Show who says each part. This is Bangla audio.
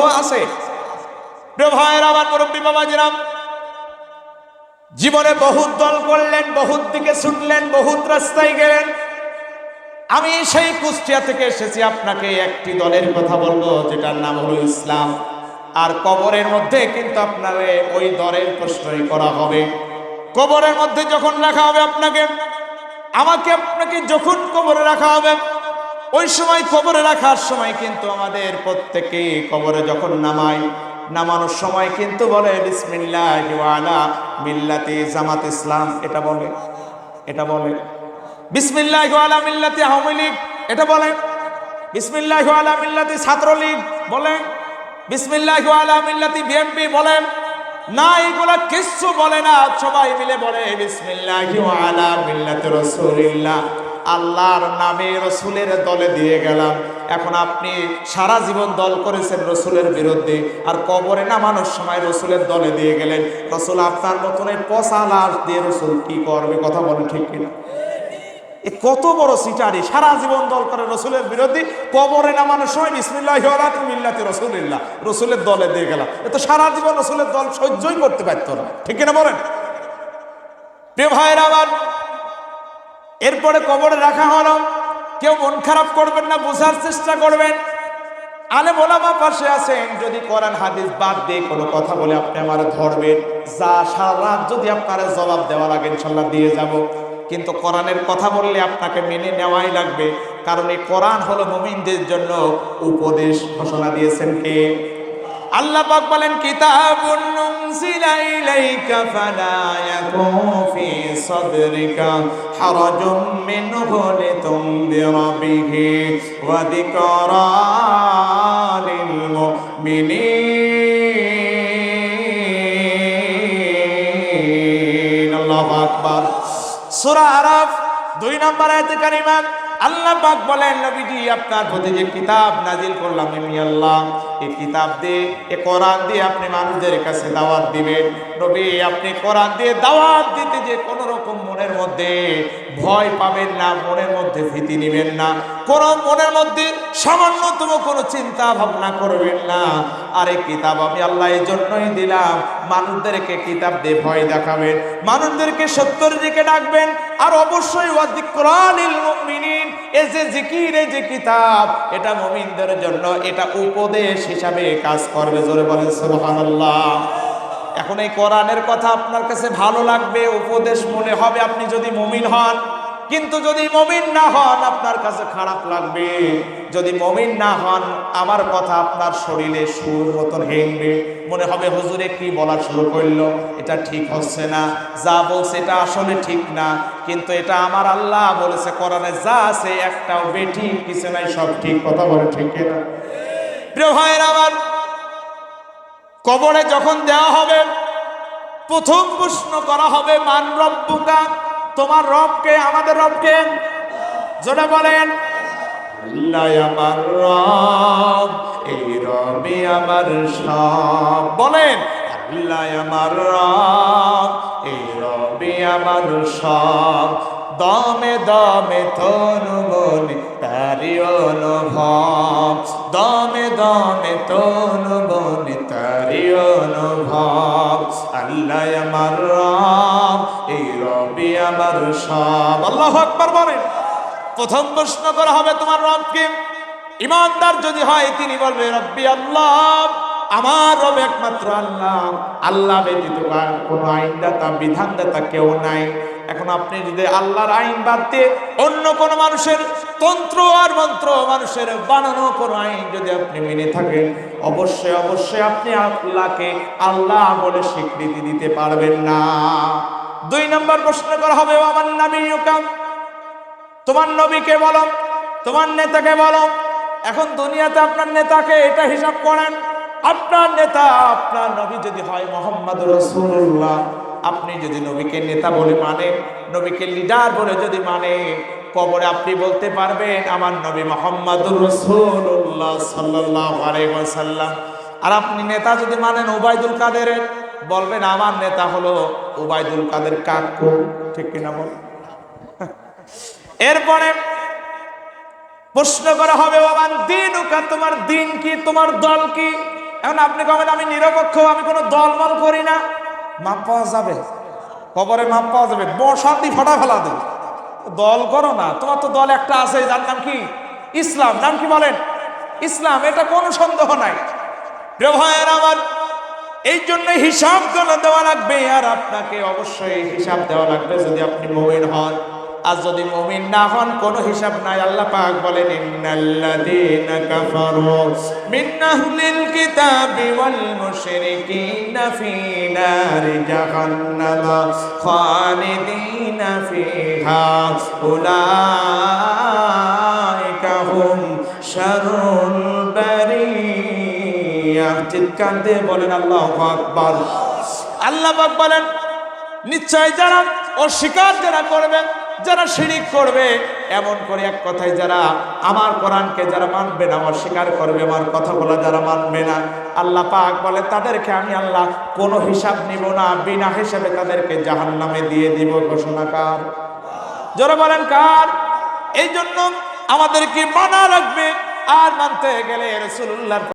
Speaker 1: আছে। ভাইয়ের আবার মুরব্বী জীবনে বহুত দল করলেন, বহুত দিকে ছুটলেন, বহুত রাস্তায় গেলেন। আমি সেই কুষ্টিয়া থেকে এসেছি, আপনাকে একটি দলের কথা বলব, যেটার নাম হলো ইসলাম। আর কবরের মধ্যে কিন্তু আপনার ওই দলের প্রশ্নই করা হবে। কবরের মধ্যে যখন রাখা হবে আপনাকে, আমাকে আপনাকে যখন কবরে রাখা হবে ওই সময় কবরে রাখার সময় কিন্তু আমাদের প্রত্যেকে কবরে যখন নামাই নামানোর সময় কিন্তু বলে, বিসমিল্লাহ আলা মিল্লাতি জামাত ইসলাম। এটা বলে এটা বলে। বিসমিল্লাহ আলা মিল্লাতি আওয়ামী লীগ। এটা বলেন বিসমিল্লাহ আলা মিল্লাতি ছাত্রলীগ। বলেন বিসমিল্লাহ আলা মিল্লাতি বিএনপি। বলেন না, এগুলা কিচ্ছু বলে না। সবাই মিলে বলে, বিসমিল্লাহ আলা মিল্লাতি রাসূলিল্লাহ। আল্লাহর নামে রসুলের দলে দিয়ে গেলাম। এখন আপনি সারা জীবন দল করেছেন রসুলের বিরুদ্ধে। আর কবরে নামানোর সময় রসুলের দলে দিয়ে গেলেন। রসুল আপনার মতন এই পচা লাশ দিয়ে রসুল কি করবে, কথা বলেন ঠিক কিনা? এ কত বড় সিটারি। সারা জীবন দল করে রসুলের বিরোধী কবরে নামানোর সময় বিসমিল্লাহ মিল্লাতে রসুলিল্লাহ। রসুলের দলে দিয়ে গেলাম। এ তো সারা জীবন রসুলের দল সহ্যই করতে পারত না। ঠিক কিনা বলেন? ভাইয়ের আবার এরপরে কবরে রাখা হলো। কেউ মন খারাপ করবেন না, বোঝার চেষ্টা করবেন। আলে মোলামা পাশে আছেন, যদি কোরআন, হাদিস বাদ দিয়ে কোনো কথা বলে আপনি আমার ধরবেন, যা সারা রাত যদি আপনারা জবাব দেওয়া লাগে ইনশাল্লাহ দিয়ে যাব। কিন্তু কোরআনের কথা বললে আপনাকে মেনে নেওয়াই লাগবে, কারণ এই কোরআন হলো মুমিনদের জন্য উপদেশ ঘোষণা দিয়েছেন কে? আল্লাহ পাক বলেন, কিতাবুন নুনজিলা ইলাইকা ফালা ইয়াকুন ফি সাদরিকা হারাজুম মিনহু লিতুনদিরা বিহি ওয়া যিকরা লিল আরাফ, দুই নম্বর আয়াতে কারিমা, আল্লাহ পাক বলেন, নবীজি, আপনার প্রতি যে কিতাব নাজিল করলাম আমি আল্লাহ এই কিতাব দিয়ে, এ কোরআন দিয়ে আপনি মানুষদের কাছে দাওয়াত দিবেন। নবী, আপনি কোরআন দিয়ে দাওয়াত দিতে যে কোনো রকম মনের মধ্যে ভয় পাবেন না, মনের মধ্যে ভীতি নেবেন না। কোনো মনের মধ্যে সামান্যতম কোনো চিন্তা ভাবনা করবেন না। আর এই কিতাব আমি আল্লাহ এই জন্যই দিলাম। মানুষদেরকে কিতাব দিয়ে ভয় দেখাবেন। মানুষদেরকে সত্যের দিকে ডাকবেন। আর অবশ্যই ওয়াদিকরানিল মুমিনিন এই যে জিকির এই যে কিতাব, এটা মুমিনদের জন্য, এটা উপদেশ হিসাবে কাজ করবে, জোরে বলেন, সুবহানাল্লাহ। এখন এই কোরআনের কথা আপনার কাছে ভালো লাগবে, উপদেশ মনে হবে, আপনি যদি মুমিন হন, কিন্তু যদি মমিন না হন, আপনার কাছে খারাপ লাগবে। যদি মমিন না হন, আমার কথা আপনার শরীরে সুর মতন হেংবে মনে হবে, হুজুরে কি বলা শুরু করল? এটা ঠিক হচ্ছে না। যা বলছে, এটা আসলে ঠিক না। কিন্তু এটা আমার আল্লাহ বলেছে, কোরআনে যা আছে, একটাও বেঠি কিছু নাই সব ঠিক। কথা বলে ঠিক না প্রিয় ভাইয়ের আমার কবরে যখন দেওয়া হবে, প্রথম প্রশ্ন করা হবে, মান রব্বুকা তোমার রবকে আমাদের রবকে যেটা বলেন। আমার রব, এই রবি আমার সব। বলেন। আল্লাহ আমার রব, এই রবি আমার সব। দমে দমে তনু বলি তারি অনুভব। দমে তনু বলি তারি অনুভব। আল্লাহ আমার রব, এই রবি আমার সব। আল্লাহ আকবার প্রথম প্রশ্ন করা হবে, তোমার রবকে। ইমানদার যদি হয়, তিনি বলবে, রব্বি আল্লাহ, আমার রব একমাত্র আল্লাহ। আল্লাহ ব্যতীত কোনো আইনদাতা, বিধানদাতা কেউ নাই। এখন আপনি যদি আল্লাহর আইন বাদ দিয়ে অন্য কোনো মানুষের তন্ত্র আর মন্ত্র মানুষের বানানো কোনো আইন যদি আপনি মেনে থাকেন, অবশ্যই অবশ্যই আপনি আল্লাহকে আল্লাহ বলে স্বীকৃতি দিতে পারবেন না। দুই নম্বর প্রশ্ন করা হবে আমার নামী ইউকাম তোমার নবীকে বলো, তোমার নেতাকে বলো। এখন দুনিয়াতে আপনার নেতাকে এটা হিসাব করেন, আপনার নেতা, আপনার নবী যদি হয় মোহাম্মদ রসুল্লাহ আপনি যদি নবীকে নেতা বলে মানেন, নবীকে লিডার বলে যদি মানে কবরে আপনি বলতে পারবেন, আমার নবী মোহাম্মদ রসুল্লাহ সাল্লাহ আর আপনি নেতা যদি মানেন ওবায়দুল কাদের বলবেন, আমার নেতা হলো ওবায়দুল কাদের কাকু। ঠিক কিনা বল? এরপরে প্রশ্ন করা হবে বাবান দিন উকা তোমার দিন কি, তোমার দল কি? এখন আপনি কবেন আমি নিরপেক্ষ, আমি কোনো দলমল করি না। মাপ পাওয়া যাবে। কবরে মাপ পাওয়া যাবে। বসাতি ফাটা ফেলা দেবে। দল করো না। তোমার তো দল একটা আছে, যার নাম কি? ইসলাম। নাম কি বলেন? ইসলাম। এটা কোনো সন্দেহ নাই। ভাইয়ের আমার, এই জন্য হিসাব দেওয়া লাগবে। আর আপনাকে অবশ্যই হিসাব দেওয়া লাগবে যদি আপনি মোবাইল হন। আর যদি মমিন না হন, কোনো হিসাব নাই। আল্লাহ পাক বলেন, ইন্নাল্লাযীনা ফি চিৎকার দিয়ে বলেন, আল্লাহ আকবার। আল্লাহ পাক বলেন, নিশ্চয় যারা অস্বীকার যারা করবে যারা শিরিক করবে, এমন করে এক কথায় যারা আমার কোরআনকে যারা মানবে না অস্বীকার করবে, আমার কথা বলা যারা মানবে না, আল্লাহ পাক বলে, তাদেরকে আমি আল্লাহ কোনো হিসাব নিব না, বিনা হিসাবে তাদেরকে জাহান্নামে দিয়ে দিব। ঘোষণা কার? যারা বলেন কার? এই জন্য আমাদেরকে মানা রাখবে, আর মানতে গেলে রসুল্লাহ